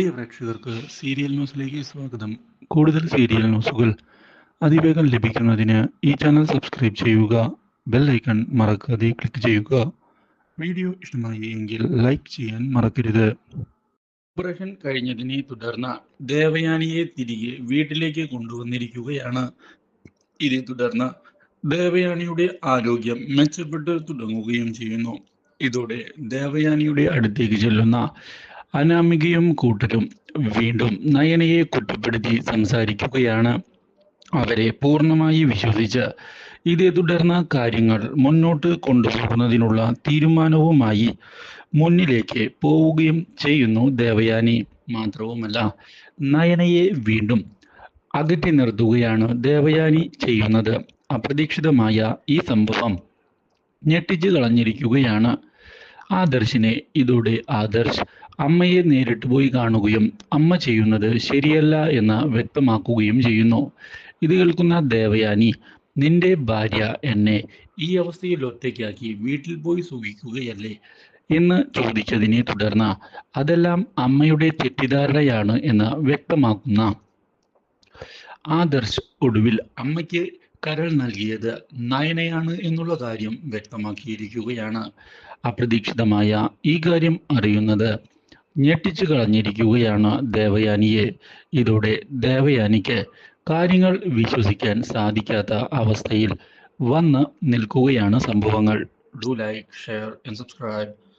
പ്രിയ പ്രേക്ഷകർക്ക് സീരിയൽ ന്യൂസിലേക്ക് സ്വാഗതം. കൂടുതൽ സീരിയൽ ന്യൂസുകൾ അതിവേഗം ലഭിക്കുന്നതിന് ഈ ചാനൽ സബ്സ്ക്രൈബ് ചെയ്യുക ബെൽ ഐക്കൺ മറക്കാതെ ക്ലിക്ക് ചെയ്യുക. വീഡിയോ ഇഷ്ടമായി എങ്കിൽ ലൈക്ക് ചെയ്യാൻ മറക്കരുത്. ഓപ്പറേഷൻ കഴിഞ്ഞതിനെ തുടർന്ന് ദേവയാനിയെ തിരികെ വീട്ടിലേക്ക് കൊണ്ടുവന്നിരിക്കുകയാണ്. ഇതേ തുടർന്ന് ദേവയാനിയുടെ ആരോഗ്യം മെച്ചപ്പെട്ട് തുടങ്ങുകയും ചെയ്യുന്നു. ഇതോടെ ദേവയാനിയുടെ അടുത്തേക്ക് ചെല്ലുന്ന അനാമികയും കൂട്ടരും വീണ്ടും നയനയെ കുറ്റപ്പെടുത്തി സംസാരിക്കുകയാണ്. അവരെ പൂർണമായി വിശ്വസിച്ച് ഇതേ തുടർന്ന് കാര്യങ്ങൾ മുന്നോട്ട് കൊണ്ടുപോകുന്നതിനുള്ള തീരുമാനവുമായി മുന്നിലേക്ക് പോവുകയും ചെയ്യുന്നു ദേവയാനി. മാത്രവുമല്ല നയനയെ വീണ്ടും അകറ്റി നിർത്തുകയാണ് ദേവയാനി ചെയ്യുന്നത്. അപ്രതീക്ഷിതമായ ഈ സംഭവം ഞെട്ടിച്ചു കളഞ്ഞിരിക്കുകയാണ്. ആദർശിനെ ഇതോടെ ആദർശ് അമ്മയെ നേരിട്ട് പോയി കാണുകയും അമ്മ ചെയ്യുന്നത് ശരിയല്ല എന്ന് വ്യക്തമാക്കുകയും ചെയ്യുന്നു. ഇത് കേൾക്കുന്ന ദേവയാനി നിന്റെ ഭാര്യ എന്നെ ഈ അവസ്ഥയിൽ ഒറ്റയ്ക്കാക്കി വീട്ടിൽ പോയി സുഖിക്കുകയല്ലേ എന്ന് ചോദിച്ചതിനെ തുടർന്ന് അതെല്ലാം അമ്മയുടെ തെറ്റിദ്ധാരണയാണ് എന്ന് വ്യക്തമാക്കുന്ന ആദർശ് ഒടുവിൽ അമ്മയ്ക്ക് കരൾ നൽകിയത് നയനയാണ് എന്നുള്ള കാര്യം വ്യക്തമാക്കിയിരിക്കുകയാണ് അപ്രതീക്ഷിതമായ ഈ കാര്യം അറിയുന്നത്. ഞെട്ടിച്ചു കളഞ്ഞിരിക്കുകയാണ് ദേവയാനിയെ. ഇതോടെ ദേവയാനിക്ക് കാര്യങ്ങൾ വിശ്വസിക്കാൻ സാധിക്കാത്ത അവസ്ഥയിൽ വന്ന് നിൽക്കുകയാണ് സംഭവങ്ങൾ. Do like share and subscribe